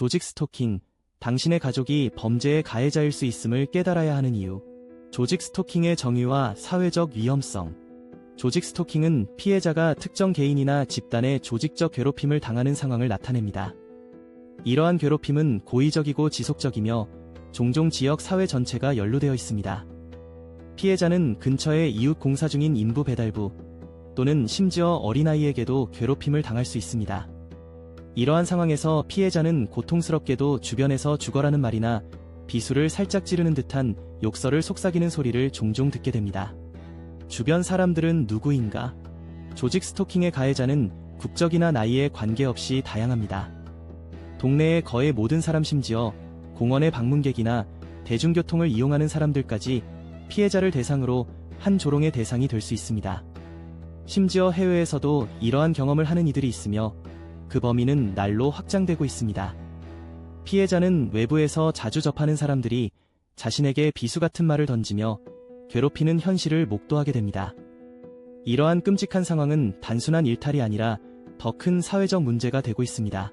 조직 스토킹, 당신의 가족이 범죄의 가해자일 수 있음을 깨달아야 하는 이유. 조직 스토킹의 정의와 사회적 위험성. 조직 스토킹은 피해자가 특정 개인이나 집단의 조직적 괴롭힘을 당하는 상황을 나타냅니다. 이러한 괴롭힘은 고의적이고 지속적이며 종종 지역 사회 전체가 연루되어 있습니다. 피해자는 근처의 이웃 공사 중인 인부 배달부 또는 심지어 어린아이에게도 괴롭힘을 당할 수 있습니다. 이러한 상황에서 피해자는 고통스럽게도 주변에서 죽어라는 말이나 비수를 살짝 찌르는 듯한 욕설을 속삭이는 소리를 종종 듣게 됩니다. 주변 사람들은 누구인가? 조직 스토킹의 가해자는 국적이나 나이에 관계없이 다양합니다. 동네의 거의 모든 사람 심지어 공원의 방문객이나 대중교통을 이용하는 사람들까지 피해자를 대상으로 한 조롱의 대상이 될 수 있습니다. 심지어 해외에서도 이러한 경험을 하는 이들이 있으며 그 범위는 날로 확장되고 있습니다. 피해자는 외부에서 자주 접하는 사람들이 자신에게 비수 같은 말을 던지며 괴롭히는 현실을 목도하게 됩니다. 이러한 끔찍한 상황은 단순한 일탈이 아니라 더 큰 사회적 문제가 되고 있습니다.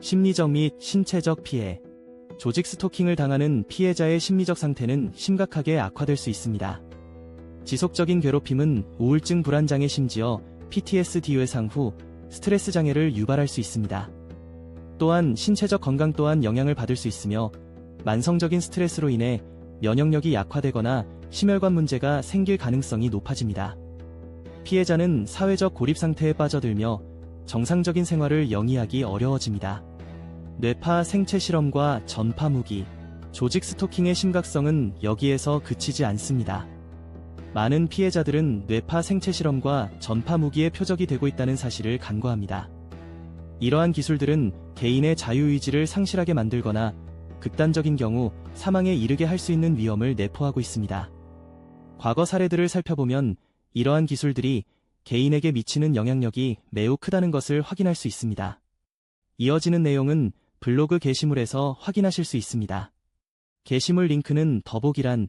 심리적 및 신체적 피해. 조직 스토킹을 당하는 피해자의 심리적 상태는 심각하게 악화될 수 있습니다. 지속적인 괴롭힘은 우울증 불안장애 심지어 PTSD 외상 후 스트레스 장애를 유발할 수 있습니다. 또한 신체적 건강 또한 영향을 받을 수 있으며 만성적인 스트레스로 인해 면역력이 약화되거나 심혈관 문제가 생길 가능성이 높아집니다. 피해자는 사회적 고립 상태에 빠져들며 정상적인 생활을 영위하기 어려워집니다. 뇌파 생체 실험과 전파 무기, 조직 스토킹의 심각성은 여기에서 그치지 않습니다. 많은 피해자들은 뇌파 생체 실험과 전파 무기의 표적이 되고 있다는 사실을 간과합니다. 이러한 기술들은 개인의 자유의지를 상실하게 만들거나 극단적인 경우 사망에 이르게 할 수 있는 위험을 내포하고 있습니다. 과거 사례들을 살펴보면 이러한 기술들이 개인에게 미치는 영향력이 매우 크다는 것을 확인할 수 있습니다. 이어지는 내용은 블로그 게시물에서 확인하실 수 있습니다. 게시물 링크는 더보기란